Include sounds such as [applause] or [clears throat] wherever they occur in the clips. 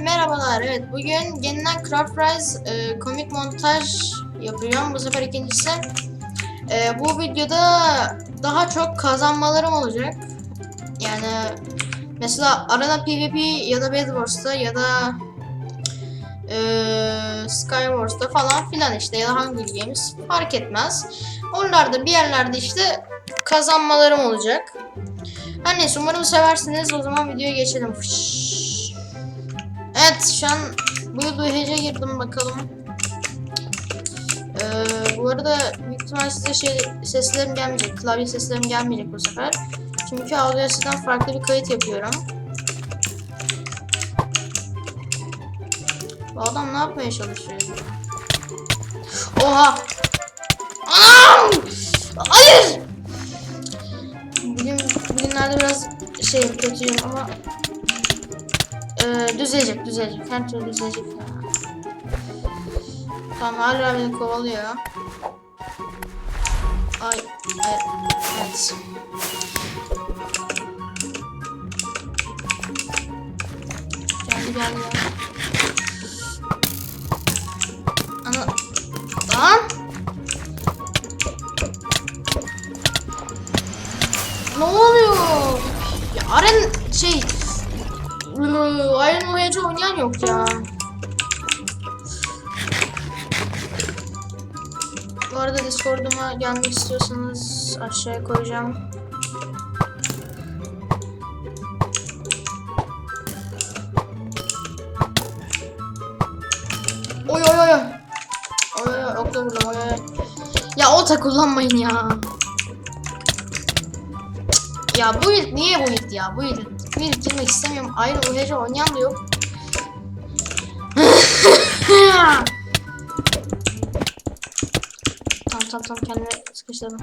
merhabalar. Evet bugün yeniden Craft Rise e, komik montaj yapıyorum. Bu sefer ikincisi. E, bu videoda daha çok kazanmalarım olacak. Yani mesela Arena PvP ya da Bed Wars'ta ya da e, Skywars'ta falan filan işte ya da Hunger Games fark etmez. Oralarda bir yerlerde işte kazanmalarım olacak. Her neyse umarım seversiniz. O zaman videoya geçelim. Fış. Evet şu an yıl UHC'ye girdim bakalım. Ee, bu arada büyük ihtimal size şey, seslerim gelmeyecek. Klavye seslerim gelmeyecek bu sefer. Çünkü Audacity'den farklı bir kayıt yapıyorum. Bu adam ne yapmaya çalışıyor? Oha! Anam! Hayır! Bugün, bugünlerde biraz şey kötüyüm ama düzelecek, düzelecek. Her türlü düzelecek. Tamam hala beni kovalıyor. Ay, ay evet. Geldi geldi. Ana. Lan. Ne oluyor? Ya Aren şey Iron Voyage'ı oynayan yok ya. Bu arada Discord'uma gelmek istiyorsanız aşağıya koyacağım. Oy oy oy. Oy oy oy. Ok da vurdum oy oy. Ya ota kullanmayın ya. Ya bu niye bu ya? Bu yıl girmek istemiyorum. Ayrı UHC oynayan da yok. [laughs] tamam tamam tamam kendime sıkıştırdım.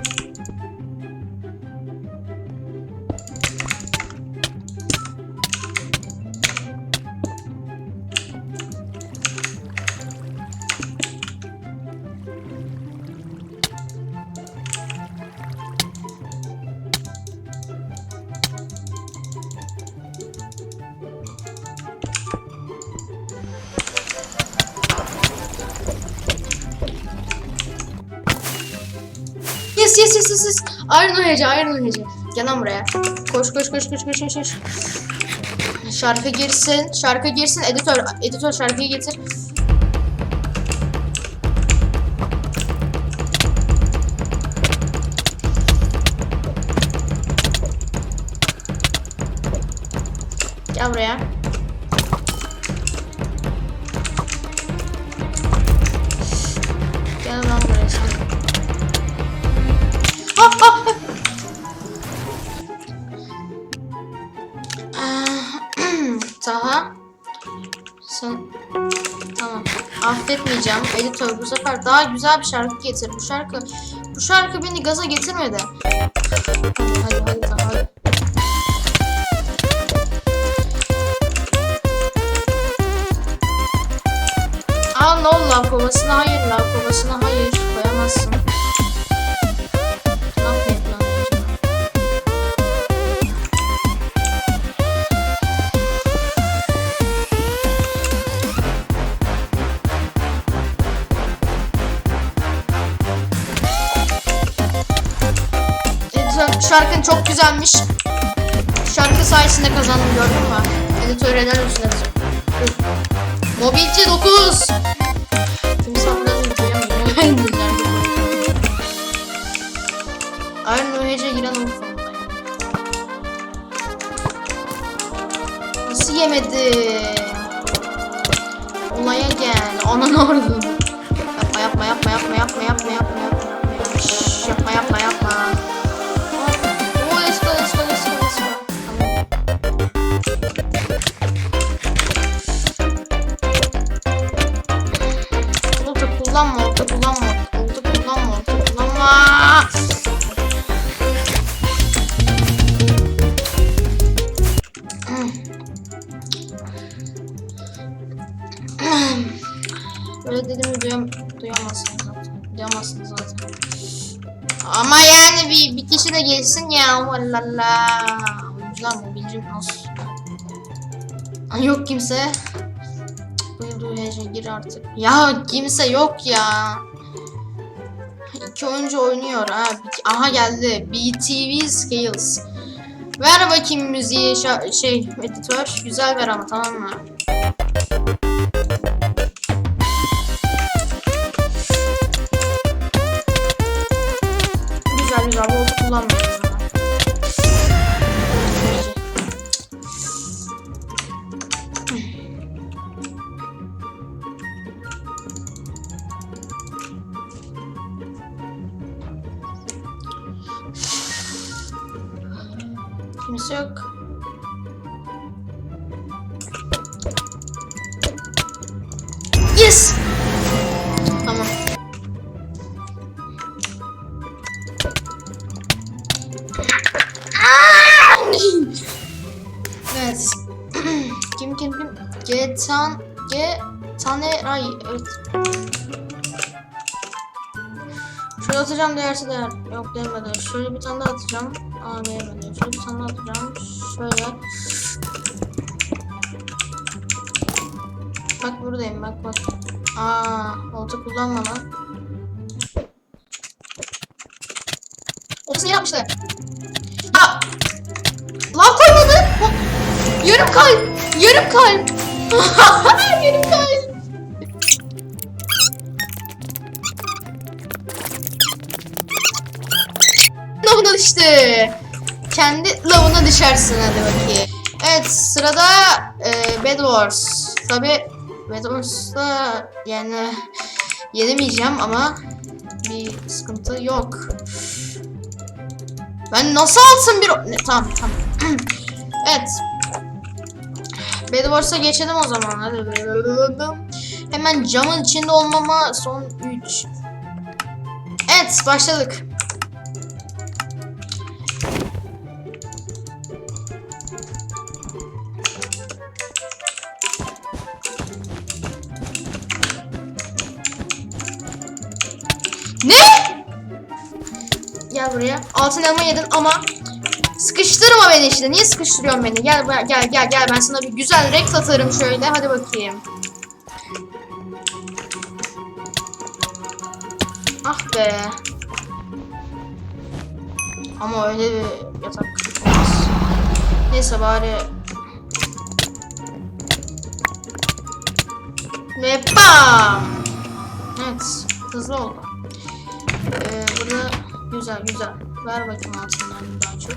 Yes yes yes yes yes. Iron UHC Iron UHC. Gel lan buraya. Koş koş koş koş koş koş. Şarkı girsin. Şarkı girsin. Editör editör şarkıyı getir. Gel buraya. Sen... Tamam. Affetmeyeceğim. Editör bu sefer daha güzel bir şarkı getir. Bu şarkı... Bu şarkı beni gaza getirmedi. Hadi hadi Taha hadi. Aa oldu lav kovasına? Hayır lav kovasına hayır. Koyamazsın. Şarkın çok güzelmiş. Şarkı sayesinde kazandım gördün mü? Editör olsun editör. Mobilci 9. Şimdi sanırım duyamıyorum. Iron UHC'ye giren onun sonundayım. Nasıl yemedi? Olaya gel. Ananı orada. Yapma yapma yapma yapma yapma yapma yapma yapma. Şşş, yapma yapma yapma. Oo, kullanma, olta kullanma, olta kullanma, olta kullanma. Böyle dediğimi duyam duyamazsınız zaten. Duyamazsınız zaten. Ama yani bir, bir kişi de gelsin ya. Vallala. Oyuncular mobilci nasıl? Ay, Yok kimse. Neyse gir artık. Ya kimse yok ya. İki oyuncu oynuyor ha. Aha geldi. BTV Scales. Ver bakayım müziği şey editör. Güzel ver ama tamam mı? Kimse yok. Yes! Tamam. evet. [clears throat] kim kim kim? Getan Ge Taneray. Evet. Şöyle atacağım değerse değer. Yok değmedi. Şöyle bir tane daha atacağım. Bir tane daha atacağım. Şöyle. Bak buradayım bak bak. Aa olta kullanma lan. Oltasını yapmışlar. Aa! Lan koymadı. Yarım kalp. yarım kalp. [laughs] düştü. Kendi lavına düşersin hadi bakayım. Evet sırada e, Bed Wars. Tabi Bed Wars'ta yani yenemeyeceğim ama bir sıkıntı yok. Ben nasıl alsın bir... Ne, tamam tamam. [clears throat] evet. Bed Wars'a geçelim o zaman. Hadi. Hemen camın içinde olmama son 3. Evet başladık. Gel buraya. Altın elma yedin ama sıkıştırma beni işte. Niye sıkıştırıyorsun beni? Gel gel gel gel. Ben sana bir güzel rekt atarım şöyle. Hadi bakayım. Ah be. Ama öyle bir yatak. olmaz. Neyse bari. Ve bam. Evet. Hızlı oldu. Ee, güzel güzel. Ver bakayım altından daha çok.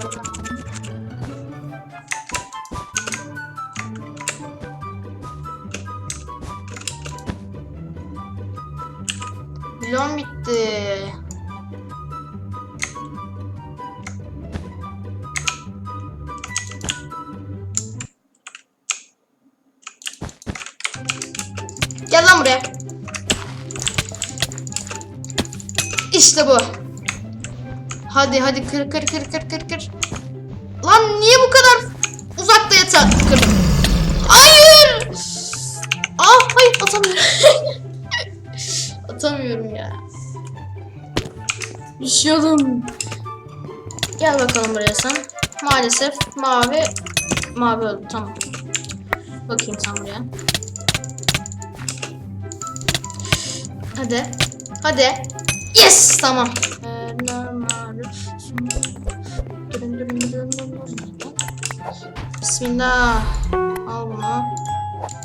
Milyon [laughs] lan buraya. İşte bu. Hadi hadi kır kır kır kır kır kır. Lan niye bu kadar uzakta yatan kır? Hayır. Ah hayır atamıyorum. [laughs] atamıyorum ya. Düşüyordum. Gel bakalım buraya sen. Maalesef mavi mavi öldü tamam. Bakayım sen buraya. Hadi. Hadi. Yes tamam. Bismillah. Al bunu.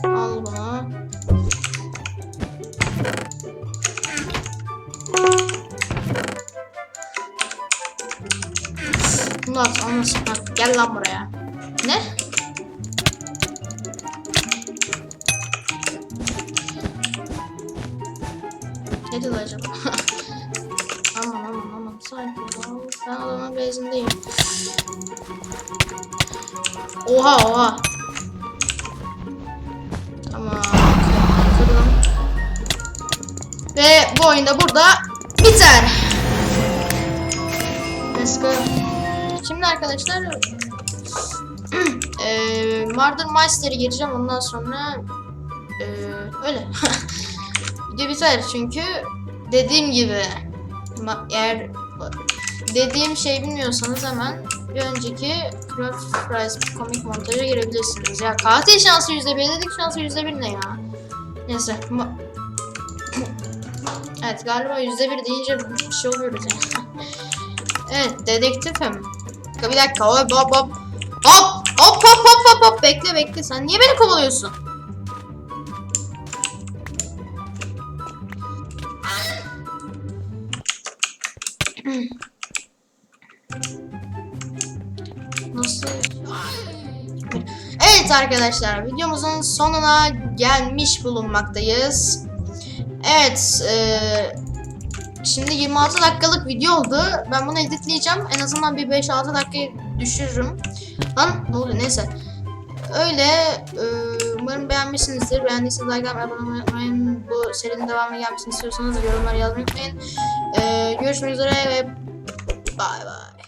Al bunu. At olmasın. Bak, gel lan buraya. Acaba? [laughs] aman aman aman sakin. Ben adamın bezindeyim. Oha oha. Tamam. Kırdım. Ve bu oyunda burada biter. Let's go. Şimdi arkadaşlar [clears throat] eee Murder Meister'ı gireceğim ondan sonra Ee, öyle. [laughs] Video biter çünkü dediğim gibi eğer dediğim şey bilmiyorsanız hemen bir önceki Craft Price komik montaja girebilirsiniz. Ya katil şansı %1 dedik şansı %1 ne ya? Neyse. evet galiba %1 deyince bir şey oluyoruz [laughs] yani. evet dedektifim. Bir dakika hop hop hop. Hop hop hop hop hop hop bekle bekle sen niye beni kovalıyorsun? Evet arkadaşlar videomuzun sonuna gelmiş bulunmaktayız. Evet eee, şimdi 26 dakikalık video oldu. Ben bunu editleyeceğim. En azından bir 5-6 dakikayı düşürürüm. Lan ne oluyor neyse. Öyle eee, umarım beğenmişsinizdir. Beğendiyseniz like abone olmayı. Bu serinin devamı gelmesini istiyorsanız yorumlara yazmayı unutmayın. Eee, görüşmek üzere ve bay bay.